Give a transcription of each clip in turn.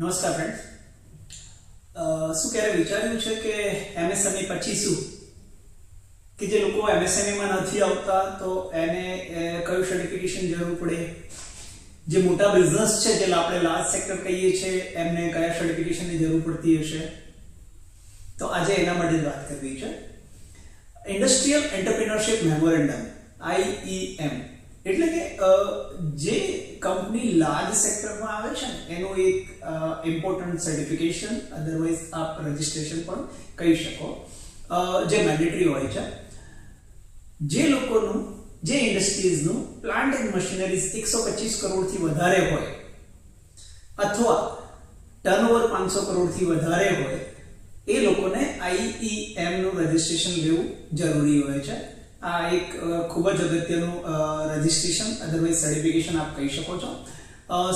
નમસ્કાર ફ્રેન્ડ શું ક્યારે વિચાર્યું છે કે એમએસએમઈ પછી શું? કે જે લોકો એમએસએમઈમાં નથી આવતા, તો એને કયું સર્ટિફિકેશન જરૂર પડે? જે મોટા બિઝનેસ છે, જે આપણે લાર્જ સેક્ટર કહીએ છીએ, એમને કયા સર્ટિફિકેશનની જરૂર પડતી હશે? તો આજે એના માટે જ વાત કરવી છે. ઇન્ડસ્ટ્રીયલ એન્ટરપ્રિનરશિપ મેમોરેન્ડમ આઈઈએમ એટલે કે જે કંપની લાર્જ સેક્ટરમાં આવે છે ને, એનું એક ઇમ્પોર્ટન્ટ સર્ટિફિકેશન અધરવાઇઝ આપ રજિસ્ટ્રેશન પણ કહી શકો. જે મેન્ડેટરી હોય છે. જે લોકોનું, જે ઇન્ડસ્ટ્રીઝનું પ્લાન્ટ એન્ડ મશીનરીઝ એકસો પચીસ કરોડથી વધારે હોય, અથવા ટર્નઓવર પાંચસો કરોડથી વધારે હોય, એ લોકોને આઈઈએમનું રજિસ્ટ્રેશન લેવું જરૂરી હોય છે. આ એક ખૂબ જ અગત્યનું રજિસ્ટ્રેશન અધરવાઇઝ સર્ટિફિકેશન આપ કહી શકો છો.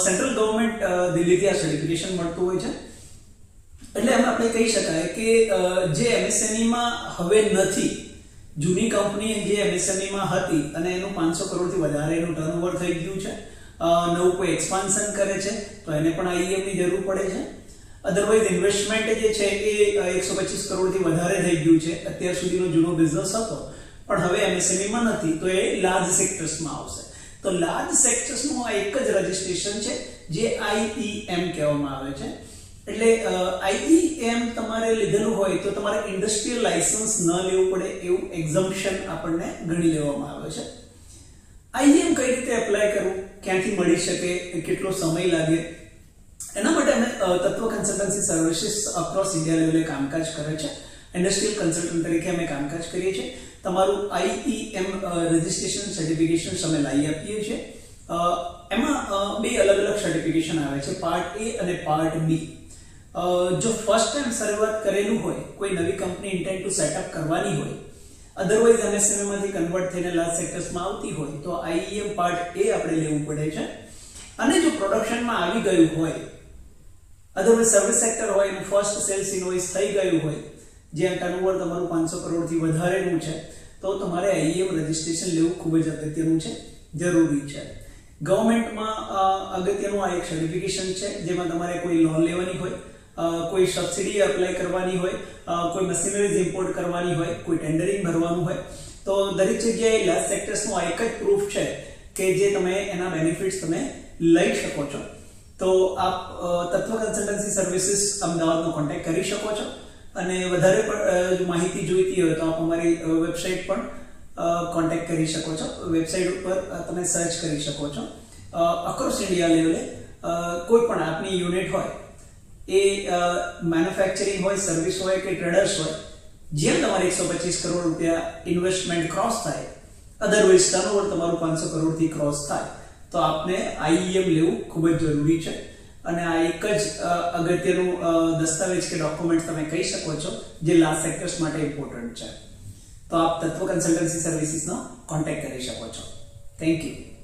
સેન્ટ્રલ ગવર્મેન્ટ દિલ્હીથી આ સર્ટિફિકેશન મળતું હોય છે. એટલે એમ આપણે કહી શકાય કે જે એમએસએમઈમાં હવે નથી, જૂની કંપની જે એમએસએમઈમાં હતી અને એનું પાંચસો કરોડથી વધારે એનું ટર્નઓવર થઈ ગયું છે નવું કોઈ એક્સપાન્શન કરે છે, તો એને પણ આઈએમની જરૂર પડે છે. અધરવાઇઝ ઇન્વેસ્ટમેન્ટ જે છે એ એકસો પચીસ કરોડથી વધારે થઈ ગયું છે. અત્યાર સુધીનો જૂનો બિઝનેસ હતો. પણ હવે એમએસએમઈમાં નથી, તો એ લાર્જ સેક્ટર્સમાં આવશે. તો લાર્જ સેક્ટર્સનું આ એક જ રજિસ્ટ્રેશન છે, જે આઈઈએમ કહેવામાં આવે છે. એટલે આઈઈએમ તમારે લીધેલું હોય તો તમારે ઇન્ડસ્ટ્રીયલ લાયસન્સ ન લેવું પડે એવું એક્ઝમ્પશન આપણને ગણી લેવામાં આવે છે. આઈઈએમ કઈ રીતે એપ્લાય કરવું? ક્યાંથી મળી શકે? કેટલો સમય લાગે? એના માટે અમે તત્વ કન્સલ્ટન્સી સર્વિસીસ અક્રોસ ઇન્ડિયા લેવલે કામકાજ કરે છે. ઇન્ડસ્ટ્રીયલ કન્સલ્ટન્ટ તરીકે અમે કામકાજ કરીએ છીએ. તમારું આઈઈએમ રજિસ્ટ્રેશન સર્ટિફિકેશન અમે લાવી આપીએ છીએ. એમાં બે અલગ અલગ સર્ટિફિકેશન આવે છે પાર્ટ એ અને પાર્ટ બી જો ફર્સ્ટ ટાઈમ શરૂઆત કરેલું હોય, કોઈ નવી કંપની ઇન્ટેન્ટ ટુ સેટઅપ કરવાની હોય અધરવાઇઝ એમએસએમએમાંથી કન્વર્ટ થઈને લાસ્ટ સેક્ટર્સમાં આવતી હોય, તો આઈઈએમ પાર્ટ એ આપણે લેવું પડે છે. અને જો પ્રોડક્શનમાં આવી ગયું હોય અધરવાઇઝ સર્વિસ સેક્ટર હોય, એનું ફર્સ્ટ સેલ્સ ઇનવોઇસ થઈ ગયું હોય જ્યાં ટર્નઓવર તમારું પાંચસો કરોડથી વધારેનું છે, તો તમારે આઈએમ રજિસ્ટ્રેશન લેવું ખૂબ જ અગત્યનું છે, જરૂરી છે. ગવર્મેન્ટમાં અગત્યનું આ એક સર્ટિફિકેશન છે, જેમાં તમારે કોઈ લોન લેવાની હોય કોઈ સબસિડી એપ્લાય કરવાની હોય કોઈ મશીનરીઝ ઇમ્પોર્ટ કરવાની હોય, કોઈ ટેન્ડરિંગ ભરવાનું હોય, તો દરેક જગ્યાએ લાર્જ સેક્ટર્સનું આ એક જ પ્રૂફ છે કે જે તમે એના બેનિફિટ્સ તમે લઈ શકો છો. તો આપ તત્વ કન્સલ્ટન્સી સર્વિસીસ અમદાવાદનો કોન્ટેક્ટ કરી શકો છો. અને વધારે પણ માહિતી જોઈતી હોય તો આપ અમારી વેબસાઇટ પણ કોન્ટેક્ટ કરી શકો છો. વેબસાઇટ ઉપર તમે સર્ચ કરી શકો છો. અક્રોસ ઇન્ડિયા લેવલે કોઈ પણ આપની યુનિટ હોય, એ મેન્યુફેક્ચરિંગ હોય સર્વિસ હોય કે ટ્રેડર્સ હોય જેમ તમારે એકસો પચીસ કરોડ રૂપિયા ઇન્વેસ્ટમેન્ટ ક્રોસ થાય અધરવાઇઝ ટર્નઓવર તમારું પાંચસો કરોડથી ક્રોસ થાય, તો આપને આઈઈએમ લેવું ખૂબ જ જરૂરી છે. અને આ એક જ અગત્યનું દસ્તાવેજ કે ડોક્યુમેન્ટ તમે કહી શકો છો, જે લાસ્ટ સેક્ટર્સ માટે ઇમ્પોર્ટન્ટ છે. તો આપ તત્વ કન્સલ્ટન્સી સર્વિસીસનો કોન્ટેક્ટ કરી શકો છો. Thank you